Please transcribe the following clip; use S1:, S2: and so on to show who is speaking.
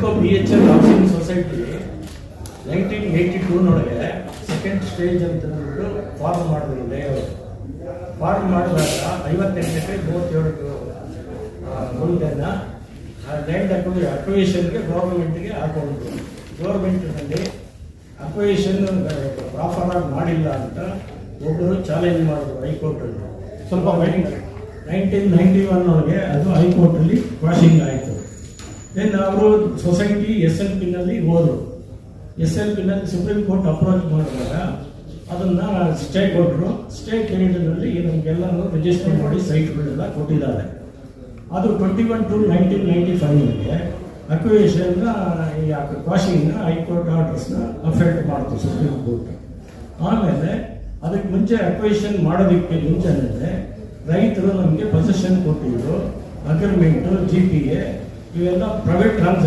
S1: ಸೆನ್ಕೋ B H L housing society nineteen eighty ಟೂನೊಳಗೆ second stage ಅಂತ ಅಂದ್ಬಿಟ್ಟು form ಮಾಡಿದ್ರು layout form ಮಾಡಿದಾಗ ಐವತ್ತೆಂಟಕ್ಕೆ ಮೂವತ್ತೇಳು ಗುಂಟೆನ ಆ ಲ್ಯಾಂಡ್ ಅಕ್ವಿ ಅಕ್ವಿಷನ್ಗೆ ಗೌರ್ಮೆಂಟ್ಗೆ ಹಾಕೊಂಡ್ರು ಗೌರ್ಮೆಂಟ್ನಲ್ಲಿ ಅಕ್ವಿಷನ್ ಪ್ರಾಪರ್ ಆಗಿ ಮಾಡಿಲ್ಲ ಅಂತ ಒಬ್ಬರು ಚಾಲೆಂಜ್ ಮಾಡಿದ್ರು ಹೈಕೋರ್ಟಲ್ಲಿ.
S2: ಸ್ವಲ್ಪ ವೈಟಿಂಗ್
S1: ನೈನ್ಟೀನ್ ನೈಂಟಿ ಒನ್ ಒಳಗೆ ಅದು ಹೈಕೋರ್ಟಲ್ಲಿ ಕ್ರಾಸಿಂಗ್ ಆಯಿತು. ದೆನ್ ಅವರು ಸೊಸೈಟಿ ಎಸ್ ಎಲ್ ಪಿನಲ್ಲಿ ಹೋದರು. ಎಸ್ ಎಲ್ ಪಿನಲ್ಲಿ ಸುಪ್ರೀಂ ಕೋರ್ಟ್ ಅಪ್ರೋಚ್ ಮಾಡಿದಾಗ ಅದನ್ನ ಸ್ಟೇ ಕೊಟ್ಟರು ಸ್ಟೇ ಪೀರಿಯಡ್ನಲ್ಲಿ ನಮಗೆಲ್ಲರೂ ರಿಜಿಸ್ಟರ್ ಮಾಡಿ ಸೈಟ್ಗಳೆಲ್ಲ ಕೊಟ್ಟಿದ್ದಾರೆ. ಅದು twenty one to nineteen ninety ಫೈವ್ಗೆ ಅಕ್ವಿಯೇಷನ್ನ ಈ ಕ್ವಾಶಿಂಗ್ನ ಹೈಕೋರ್ಟ್ ಆರ್ಡರ್ಸ್ನ ಅಫೆಕ್ಟ್ ಮಾಡ್ತು ಸುಪ್ರೀಂ ಕೋರ್ಟ್ ಆಮೇಲೆ ಅದಕ್ಕೆ ಮುಂಚೆ ಅಕ್ವೇಷನ್ ಮಾಡೋದಕ್ಕೆ ಮುಂಚೆ ರೈತರು ನಮಗೆ ಪೊಸಿಷನ್ ಕೊಟ್ಟಿದ್ರು. ಅಗ್ರಿಮೆಂಟು ಜಿ ಪಿ ಎ ಇವೆಲ್ಲ ಪ್ರೈವೇಟ್ ಟ್ರಾನ್ಸ್